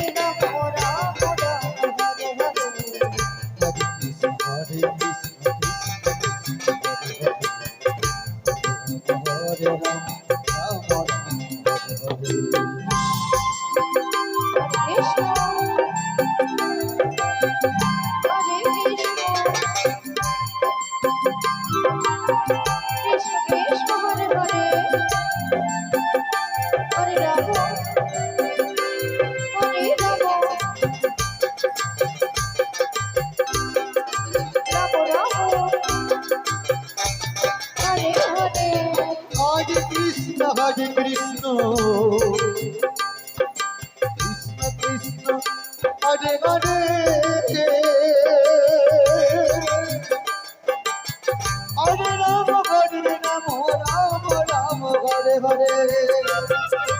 হরে রাম গানে গানে হরে রাম হরে রাম রাম হরে হরে।